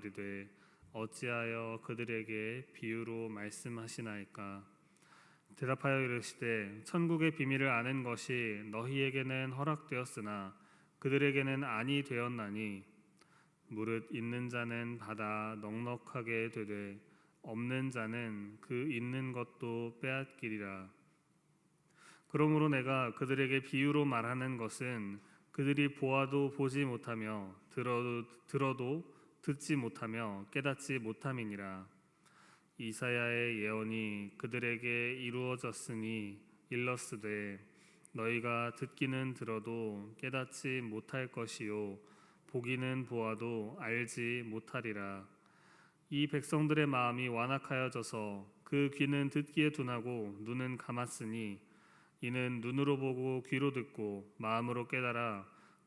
이르되 어찌하여 그들에게 비유로 말씀하시나이까? 대답하여 이르시되 천국의 비밀을 아는 것이 너희에게는 허락되었으나 그들에게는 아니 되었나니 무릇 있는 자는 받아 넉넉하게 되되 없는 자는 그 있는 것도 빼앗기리라. 그러므로 내가 그들에게 비유로 말하는 것은 그들이 보아도 보지 못하며 들어도 들어도 듣지 못하며 깨닫지 못함이니라. 이사야의 예언이 그들에게 이루어졌으니 일러스되 너희가 듣기는 들어도 깨닫지 못할 것이요 보기는 보아도 알지 못하리라. 이 백성들의 마음이 완악하여져서 그 귀는 듣기에 둔하고 눈은 감았으니 이는 눈으로 보고 귀로 듣고 마음으로 깨달아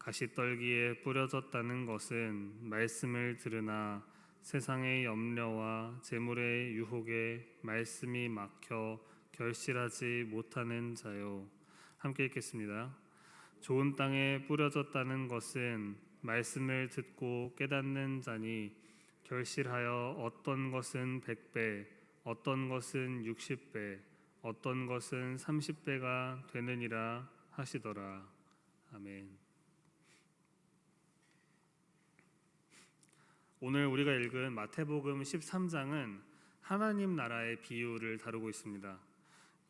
가시떨기에 뿌려졌다는 것은 말씀을 들으나 세상의 염려와 재물의 유혹에 말씀이 막혀 결실하지 못하는 자요 함께 읽겠습니다. 좋은 땅에 뿌려졌다는 것은 말씀을 듣고 깨닫는 자니 결실하여 어떤 것은 백배, 어떤 것은 육십 배, 어떤 것은 삼십 배가 되느니라 하시더라. 아멘. 오늘 우리가 읽은 마태복음 13장은 하나님 나라의 비유를 다루고 있습니다.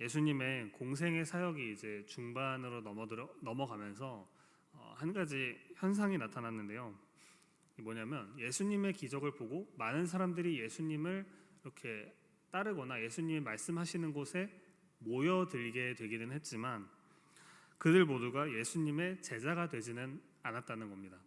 예수님의 공생의 사역이 이제 중반으로 넘어들어, 넘어가면서 어, 한 가지 현상이 나타났는데요. 뭐냐면 예수님의 기적을 보고 많은 사람들이 예수님을 이렇게 따르거나 예수님이 말씀하시는 곳에 모여들게 되기는 했지만 그들 모두가 예수님의 제자가 되지는 않았다는 겁니다.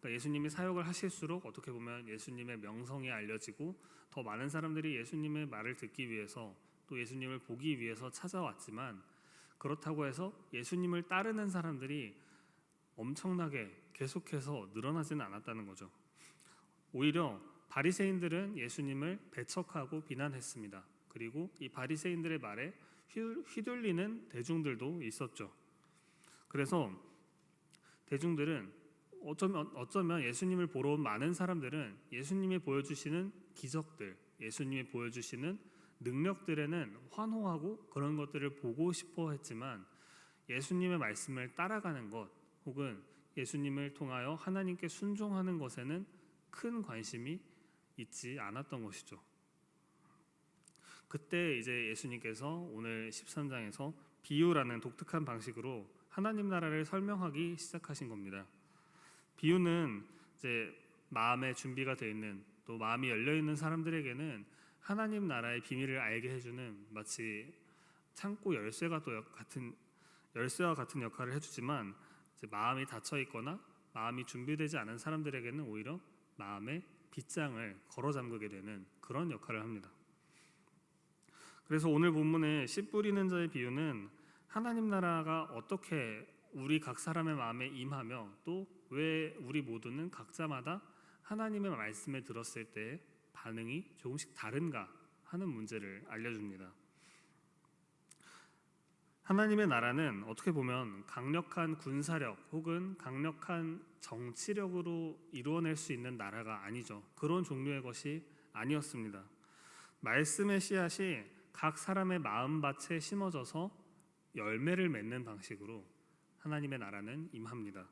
그러니까 예수님이 사역을 하실수록 어떻게 보면 예수님의 명성이 알려지고 더 많은 사람들이 예수님의 말을 듣기 위해서 또 예수님을 보기 위해서 찾아왔지만 그렇다고 해서 예수님을 따르는 사람들이 엄청나게 계속해서 늘어나지는 않았다는 거죠. 오히려 바리새인들은 예수님을 배척하고 비난했습니다. 그리고 이 바리새인들의 말에 휘둘리는 대중들도 있었죠. 그래서 대중들은 어쩌면 어쩌면 예수님을 보러 온 많은 사람들은 예수님이 보여주시는 기적들, 예수님이 보여주시는 능력들에는 환호하고 그런 것들을 보고 싶어 했지만 예수님의 말씀을 따라가는 것 혹은 예수님을 통하여 하나님께 순종하는 것에는 큰 관심이 있지 않았던 것이죠. 그때 이제 예수님께서 오늘 13장에서 비유라는 독특한 방식으로 하나님 나라를 설명하기 시작하신 겁니다. 비유는 이제 마음의 준비가 되어 있는 또 마음이 열려 있는 사람들에게는 하나님 나라의 비밀을 알게 해주는 마치 창고 열쇠가 또 같은 열쇠와 같은 역할을 해주지만 마음이 닫혀 있거나 마음이 준비되지 않은 사람들에게는 오히려 마음의 빗장을 걸어 잠그게 되는 그런 역할을 합니다. 그래서 오늘 본문의 씨 뿌리는 자의 비유는 하나님 나라가 어떻게 우리 각 사람의 마음에 임하며 또 왜 우리 모두는 각자마다 하나님의 말씀을 들었을 때 반응이 조금씩 다른가 하는 문제를 알려줍니다. 하나님의 나라는 어떻게 보면 강력한 군사력 혹은 강력한 정치력으로 이루어낼 수 있는 나라가 아니죠. 그런 종류의 것이 아니었습니다. 말씀의 씨앗이 각 사람의 마음밭에 심어져서 열매를 맺는 방식으로 하나님의 나라는 임합니다.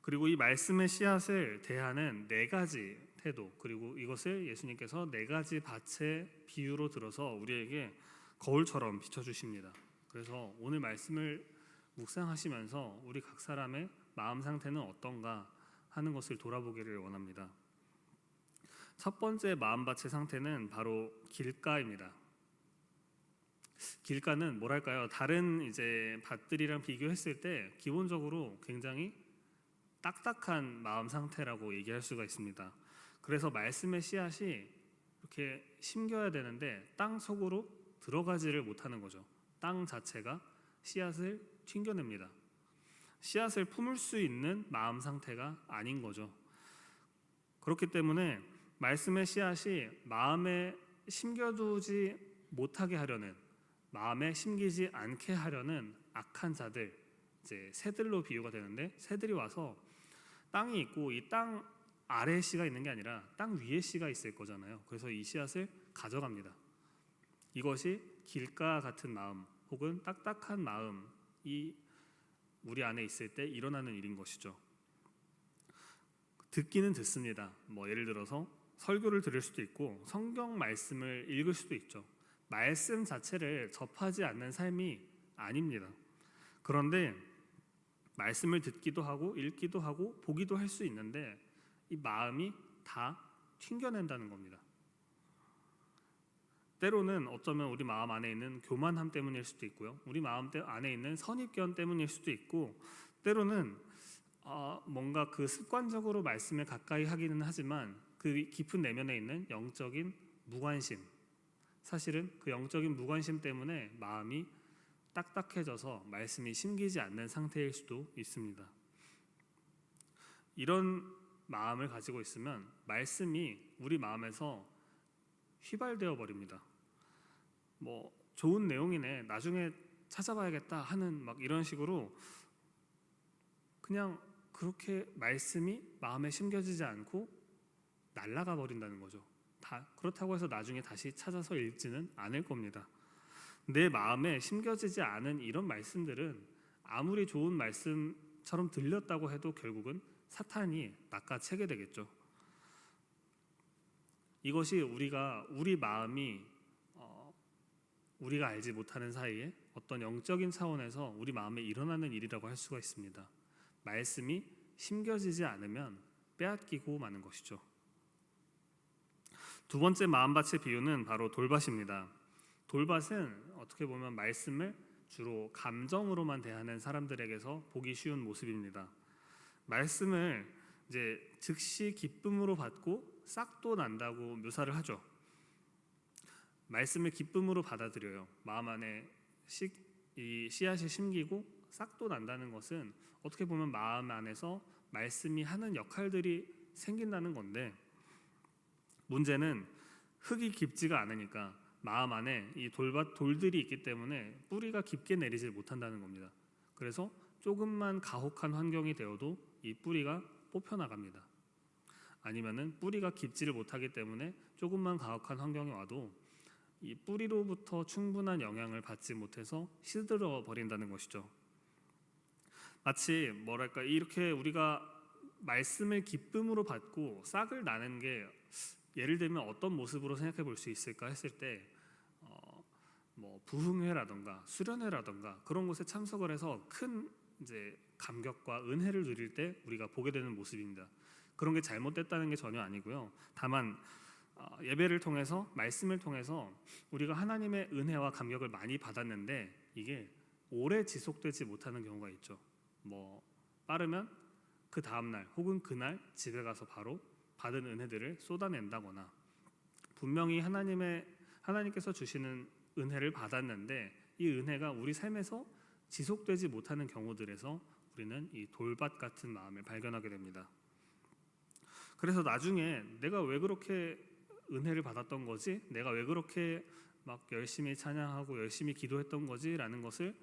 그리고 이 말씀의 씨앗을 대하는 네 가지 태도 그리고 이것을 예수님께서 네 가지 밭의 비유로 들어서 우리에게 거울처럼 비춰 주십니다. 그래서 오늘 말씀을 묵상하시면서 우리 각 사람의 마음 상태는 어떤가 하는 것을 돌아보기를 원합니다. 첫 번째 마음밭의 상태는 바로 길가입니다. 길가는 뭐랄까요? 다른 이제 밭들이랑 비교했을 때 기본적으로 굉장히 딱딱한 마음 상태라고 얘기할 수가 있습니다. 그래서 말씀의 씨앗이 이렇게 심겨야 되는데 땅 속으로 들어가지를 못하는 거죠. 땅 자체가 씨앗을 튕겨냅니다. 씨앗을 품을 수 있는 마음 상태가 아닌 거죠. 그렇기 때문에 말씀의 씨앗이 마음에 심겨두지 못하게 하려는 마음에 심기지 않게 하려는 악한 자들 이제 새들로 비유가 되는데 새들이 와서 땅이 있고 이 땅 아래 씨가 있는 게 아니라 땅 위에 씨가 있을 거잖아요. 그래서 이 씨앗을 가져갑니다. 이것이 길가 같은 마음 혹은 딱딱한 마음이 우리 안에 있을 때 일어나는 일인 것이죠. 듣기는 듣습니다. 뭐 예를 들어서 설교를 들을 수도 있고 성경 말씀을 읽을 수도 있죠. 말씀 자체를 접하지 않는 삶이 아닙니다. 그런데 말씀을 듣기도 하고 읽기도 하고 보기도 할 수 있는데 이 마음이 다 튕겨낸다는 겁니다. 때로는 어쩌면 우리 마음 안에 있는 교만함 때문일 수도 있고요. 우리 마음 안에 있는 선입견 때문일 수도 있고 때로는 어, 뭔가 그 습관적으로 말씀에 가까이 하기는 하지만 그 깊은 내면에 있는 영적인 무관심 사실은 그 영적인 무관심 때문에 마음이 딱딱해져서 말씀이 심기지 않는 상태일 수도 있습니다. 이런 마음을 가지고 있으면 말씀이 우리 마음에서 휘발되어 버립니다. 뭐 좋은 내용이네. 나중에 찾아봐야겠다 하는 막 이런 식으로 그냥 그렇게 말씀이 마음에 심겨지지 않고 날아가 버린다는 거죠. 다 그렇다고 해서 나중에 다시 찾아서 읽지는 않을 겁니다. 내 마음에 심겨지지 않은 이런 말씀들은 아무리 좋은 말씀처럼 들렸다고 해도 결국은 사탄이 낚아채게 되겠죠. 이것이 우리가 우리 마음이 어, 우리가 알지 못하는 사이에 어떤 영적인 차원에서 우리 마음에 일어나는 일이라고 할 수가 있습니다. 말씀이 심겨지지 않으면 빼앗기고 마는 것이죠. 두 번째 마음밭의 비유는 바로 돌밭입니다. 돌밭은 어떻게 보면 말씀을 주로 감정으로만 대하는 사람들에게서 보기 쉬운 모습입니다. 말씀을 이제 즉시 기쁨으로 받고 싹도 난다고 묘사를 하죠. 말씀을 기쁨으로 받아들여요. 마음 안에 씨, 이 씨앗이 심기고 싹도 난다는 것은 어떻게 보면 마음 안에서 말씀이 하는 역할들이 생긴다는 건데 문제는 흙이 깊지가 않으니까 마음 안에 이 돌밭 돌들이 있기 때문에 뿌리가 깊게 내리질 못한다는 겁니다. 그래서 조금만 가혹한 환경이 되어도 이 뿌리가 뽑혀 나갑니다. 아니면은 뿌리가 깊지를 못하기 때문에 조금만 가혹한 환경이 와도 이 뿌리로부터 충분한 영향을 받지 못해서 시들어 버린다는 것이죠. 마치 뭐랄까 이렇게 우리가 말씀을 기쁨으로 받고 싹을 나는 게 예를 들면 어떤 모습으로 생각해 볼 수 있을까 했을 때, 어, 뭐 부흥회라던가 수련회라던가 그런 곳에 참석을 해서 큰 이제 감격과 은혜를 누릴 때 우리가 보게 되는 모습입니다. 그런 게 잘못됐다는 게 전혀 아니고요. 다만 어, 예배를 통해서 말씀을 통해서 우리가 하나님의 은혜와 감격을 많이 받았는데 이게 오래 지속되지 못하는 경우가 있죠. 뭐 빠르면 그 다음 날 혹은 그날 집에 가서 바로 받은 은혜들을 쏟아낸다거나 분명히 하나님의 하나님께서 주시는 은혜를 받았는데 이 은혜가 우리 삶에서 지속되지 못하는 경우들에서 우리는 이 돌밭 같은 마음을 발견하게 됩니다. 그래서 나중에 내가 왜 그렇게 은혜를 받았던 거지? 내가 왜 그렇게 막 열심히 찬양하고 열심히 기도했던 거지라는 것을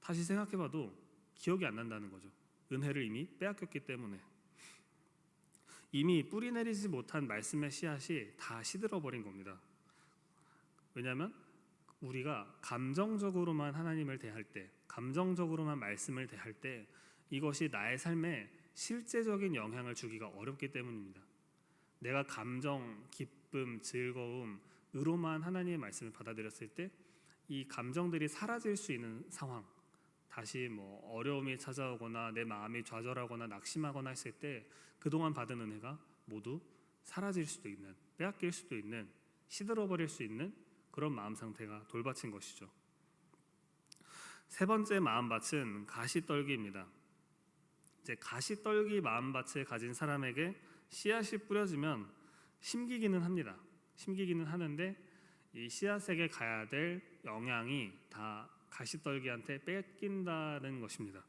다시 생각해봐도 기억이 안 난다는 거죠. 은혜를 이미 빼앗겼기 때문에 이미 뿌리 내리지 못한 말씀의 씨앗이 다 시들어 버린 겁니다. 왜냐하면 우리가 감정적으로만 하나님을 대할 때, 감정적으로만 말씀을 대할 때 이것이 나의 삶에 실제적인 영향을 주기가 어렵기 때문입니다. 내가 감정, 기쁨, 즐거움, 으로만 하나님의 말씀을 받아들였을 때 이 감정들이 사라질 수 있는 상황, 다시 뭐 어려움이 찾아오거나 내 마음이 좌절하거나 낙심하거나 했을 때 그동안 받은 은혜가 모두 사라질 수도 있는, 빼앗길 수도 있는, 시들어 버릴 수 있는 그런 마음 상태가 돌밭인 것이죠. 세 번째 마음밭은 가시떨기입니다. 이제 가시떨기 마음밭을 가진 사람에게 씨앗이 뿌려지면 심기기는 합니다. 심기기는 하는데 이 씨앗에게 가야 될 영향이 다 가시떨기한테 뺏긴다는 것입니다.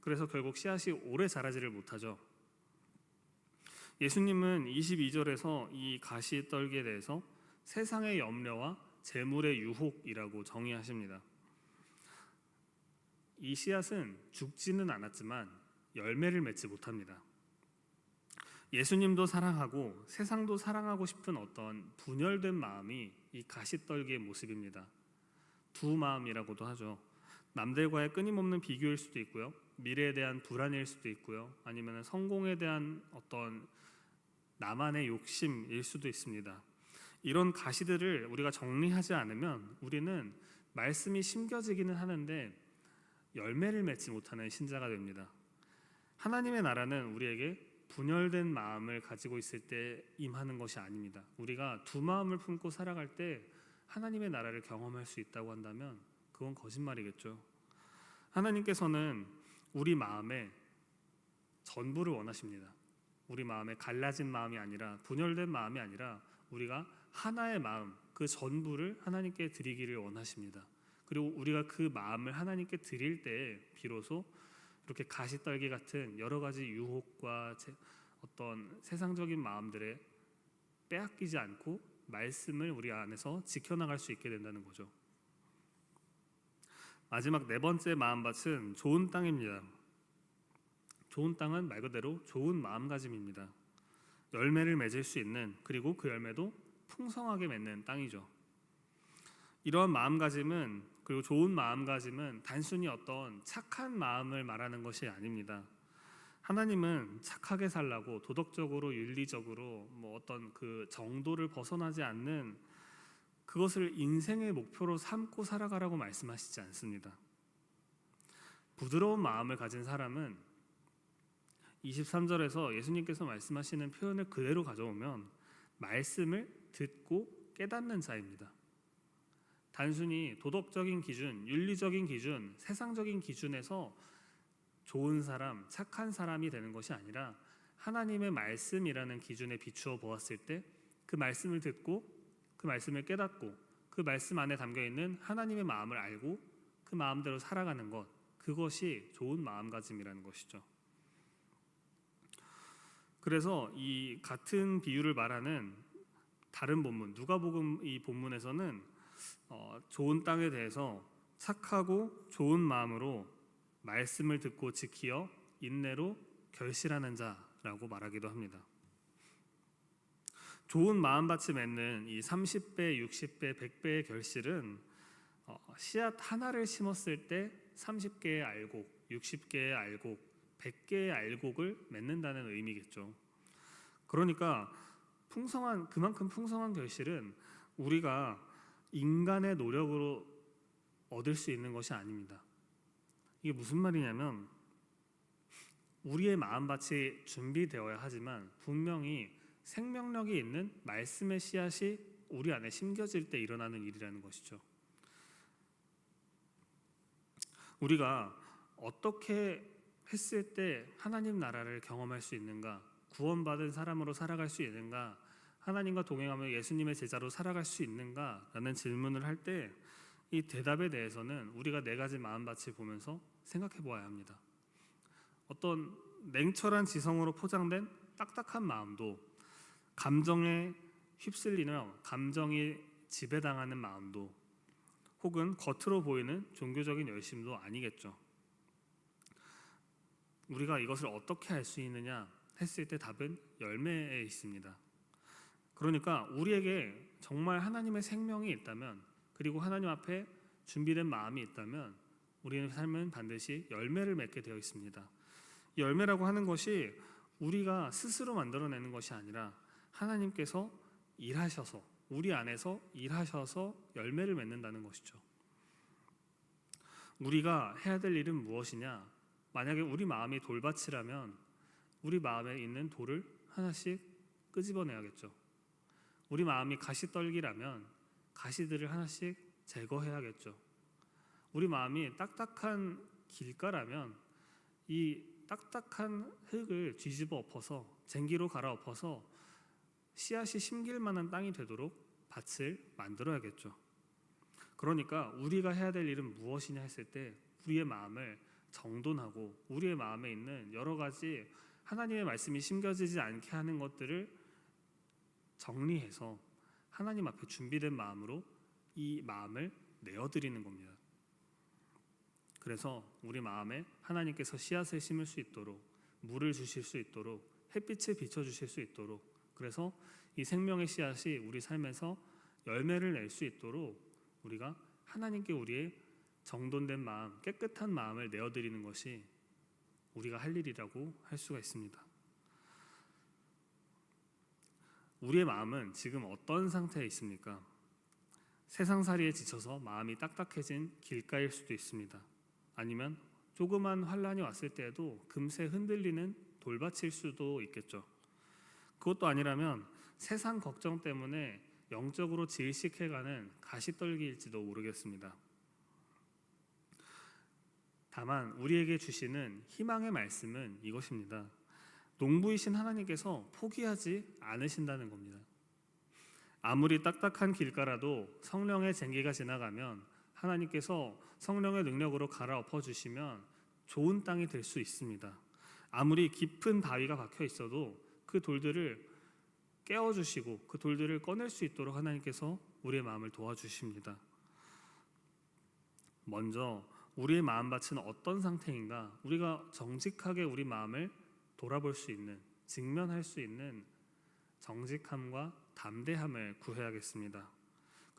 그래서 결국 씨앗이 오래 자라지를 못하죠. 예수님은 22절에서 이 가시떨기에 대해서 세상의 염려와 재물의 유혹이라고 정의하십니다. 이 씨앗은 죽지는 않았지만 열매를 맺지 못합니다. 예수님도 사랑하고 세상도 사랑하고 싶은 어떤 분열된 마음이 이 가시떨기의 모습입니다. 두 마음이라고도 하죠. 남들과의 끊임없는 비교일 수도 있고요. 미래에 대한 불안일 수도 있고요. 아니면 성공에 대한 어떤 나만의 욕심일 수도 있습니다. 이런 가시들을 우리가 정리하지 않으면 우리는 말씀이 심겨지기는 하는데 열매를 맺지 못하는 신자가 됩니다. 하나님의 나라는 우리에게 분열된 마음을 가지고 있을 때 임하는 것이 아닙니다. 우리가 두 마음을 품고 살아갈 때 하나님의 나라를 경험할 수 있다고 한다면 그건 거짓말이겠죠. 하나님께서는 우리 마음에 전부를 원하십니다. 우리 마음에 갈라진 마음이 아니라 분열된 마음이 아니라 우리가 하나의 마음 그 전부를 하나님께 드리기를 원하십니다. 그리고 우리가 그 마음을 하나님께 드릴 때 비로소 이렇게 가시떨기 같은 여러 가지 유혹과 어떤 세상적인 마음들에 빼앗기지 않고 말씀을 우리 안에서 지켜나갈 수 있게 된다는 거죠. 마지막 네 번째 마음밭은 좋은 땅입니다. 좋은 땅은 말 그대로 좋은 마음가짐입니다. 열매를 맺을 수 있는 그리고 그 열매도 풍성하게 맺는 땅이죠. 이러한 마음가짐은 그리고 좋은 마음가짐은 단순히 어떤 착한 마음을 말하는 것이 아닙니다. 하나님은 착하게 살라고 도덕적으로 윤리적으로 뭐 어떤 그 정도를 벗어나지 않는 그것을 인생의 목표로 삼고 살아가라고 말씀하시지 않습니다. 부드러운 마음을 가진 사람은 23절에서 예수님께서 말씀하시는 표현을 그대로 가져오면 말씀을 듣고 깨닫는 자입니다. 단순히 도덕적인 기준, 윤리적인 기준, 세상적인 기준에서 좋은 사람, 착한 사람이 되는 것이 아니라 하나님의 말씀이라는 기준에 비추어 보았을 때 그 말씀을 듣고 그 말씀을 깨닫고 그 말씀 안에 담겨 있는 하나님의 마음을 알고 그 마음대로 살아가는 것 그것이 좋은 마음가짐이라는 것이죠. 그래서 이 같은 비유를 말하는 다른 본문 누가복음 이 본문에서는 어, 좋은 땅에 대해서 착하고 좋은 마음으로 말씀을 듣고 지키어 인내로 결실하는 자라고 말하기도 합니다. 좋은 마음밭이 맺는 이 30배, 60배, 100배의 결실은 어, 씨앗 하나를 심었을 때 30개의 알곡, 60개의 알곡, 100개의 알곡을 맺는다는 의미겠죠. 그러니까 풍성한 그만큼 풍성한 결실은 우리가 인간의 노력으로 얻을 수 있는 것이 아닙니다. 이게 무슨 말이냐면 우리의 마음밭이 준비되어야 하지만 분명히 생명력이 있는 말씀의 씨앗이 우리 안에 심겨질 때 일어나는 일이라는 것이죠. 우리가 어떻게 했을 때 하나님 나라를 경험할 수 있는가? 구원받은 사람으로 살아갈 수 있는가? 하나님과 동행하며 예수님의 제자로 살아갈 수 있는가라는 질문을 할 때 이 대답에 대해서는 우리가 네 가지 마음밭을 보면서 생각해 보아야 합니다. 어떤 냉철한 지성으로 포장된 딱딱한 마음도 감정에 휩쓸리며 감정이 지배당하는 마음도 혹은 겉으로 보이는 종교적인 열심도 아니겠죠. 우리가 이것을 어떻게 할수 있느냐 했을 때 답은 열매에 있습니다. 그러니까 우리에게 정말 하나님의 생명이 있다면 그리고 하나님 앞에 준비된 마음이 있다면 우리의 삶은 반드시 열매를 맺게 되어 있습니다. 열매라고 하는 것이 우리가 스스로 만들어내는 것이 아니라 하나님께서 일하셔서 우리 안에서 일하셔서 열매를 맺는다는 것이죠. 우리가 해야 될 일은 무엇이냐? 만약에 우리 마음이 돌밭이라면 우리 마음에 있는 돌을 하나씩 끄집어내야겠죠. 우리 마음이 가시떨기라면 가시들을 하나씩 제거해야겠죠. 우리 마음이 딱딱한 길가라면 이 딱딱한 흙을 뒤집어 엎어서 쟁기로 갈아 엎어서 씨앗이 심길 만한 땅이 되도록 밭을 만들어야겠죠. 그러니까 우리가 해야 될 일은 무엇이냐 했을 때 우리의 마음을 정돈하고 우리의 마음에 있는 여러 가지 하나님의 말씀이 심겨지지 않게 하는 것들을 정리해서 하나님 앞에 준비된 마음으로 이 마음을 내어드리는 겁니다. 그래서 우리 마음에 하나님께서 씨앗을 심을 수 있도록 물을 주실 수 있도록 햇빛을 비춰 주실 수 있도록 그래서 이 생명의 씨앗이 우리 삶에서 열매를 낼 수 있도록 우리가 하나님께 우리의 정돈된 마음, 깨끗한 마음을 내어 드리는 것이 우리가 할 일이라고 할 수가 있습니다. 우리의 마음은 지금 어떤 상태에 있습니까? 세상살이에 지쳐서 마음이 딱딱해진 길가일 수도 있습니다. 아니면 조그만 환란이 왔을 때에도 금세 흔들리는 돌밭일 수도 있겠죠. 그것도 아니라면 세상 걱정 때문에 영적으로 질식해가는 가시떨기일지도 모르겠습니다. 다만 우리에게 주시는 희망의 말씀은 이것입니다. 농부이신 하나님께서 포기하지 않으신다는 겁니다. 아무리 딱딱한 길가라도 성령의 쟁기가 지나가면 하나님께서 성령의 능력으로 갈아엎어 주시면 좋은 땅이 될 수 있습니다. 아무리 깊은 바위가 박혀 있어도 그 돌들을 깨워 주시고 그 돌들을 꺼낼 수 있도록 하나님께서 우리의 마음을 도와주십니다. 먼저 우리의 마음밭은 어떤 상태인가? 우리가 정직하게 우리 마음을 돌아볼 수 있는, 직면할 수 있는 정직함과 담대함을 구해야겠습니다.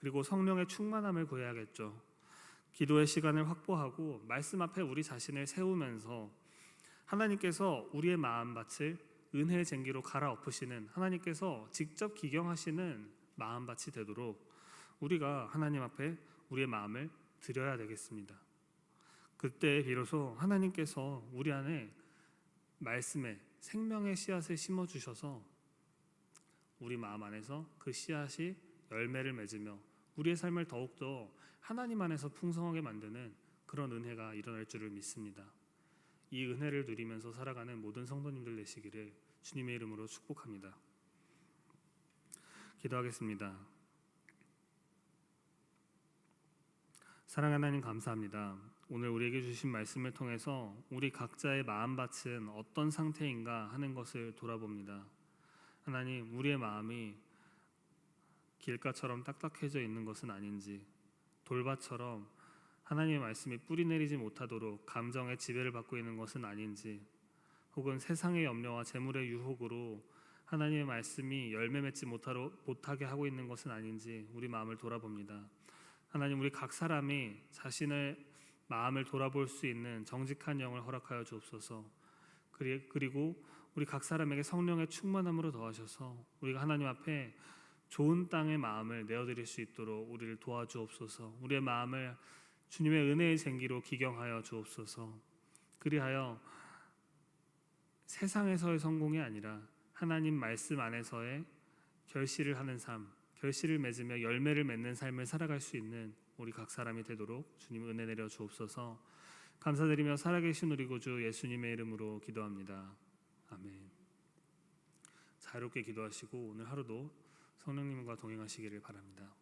그리고 성령의 충만함을 구해야겠죠. 기도의 시간을 확보하고 말씀 앞에 우리 자신을 세우면서 하나님께서 우리의 마음밭을 은혜의 쟁기로 갈아엎으시는 하나님께서 직접 기경하시는 마음밭이 되도록 우리가 하나님 앞에 우리의 마음을 드려야 되겠습니다. 그때 비로소 하나님께서 우리 안에 말씀에 생명의 씨앗을 심어 주셔서 우리 마음 안에서 그 씨앗이 열매를 맺으며 우리의 삶을 더욱더 하나님 안에서 풍성하게 만드는 그런 은혜가 일어날 줄을 믿습니다. 이 은혜를 누리면서 살아가는 모든 성도님들 되시기를 주님의 이름으로 축복합니다. 기도하겠습니다. 사랑하는 하나님 감사합니다. 오늘 우리에게 주신 말씀을 통해서 우리 각자의 마음밭은 어떤 상태인가 하는 것을 돌아봅니다. 하나님, 우리의 마음이 길가처럼 딱딱해져 있는 것은 아닌지, 돌밭처럼 하나님의 말씀이 뿌리 내리지 못하도록 감정의 지배를 받고 있는 것은 아닌지, 혹은 세상의 염려와 재물의 유혹으로 하나님의 말씀이 열매 맺지 못하게 하고 있는 것은 아닌지 우리 마음을 돌아봅니다. 하나님, 우리 각 사람이 자신의 마음을 돌아볼 수 있는 정직한 영을 허락하여 주옵소서. 그리고 우리 각 사람에게 성령의 충만함으로 더하셔서 우리가 하나님 앞에 좋은 땅의 마음을 내어드릴 수 있도록 우리를 도와주옵소서. 우리의 마음을 주님의 은혜의 쟁기로 기경하여 주옵소서. 그리하여 세상에서의 성공이 아니라 하나님 말씀 안에서의 결실을 하는 삶, 결실을 맺으며 열매를 맺는 삶을 살아갈 수 있는 우리 각 사람이 되도록 주님 은혜 내려 주옵소서. 감사드리며 살아계신 우리 구주 예수님의 이름으로 기도합니다. 아멘. 자유롭게 기도하시고 오늘 하루도 성령님과 동행하시기를 바랍니다.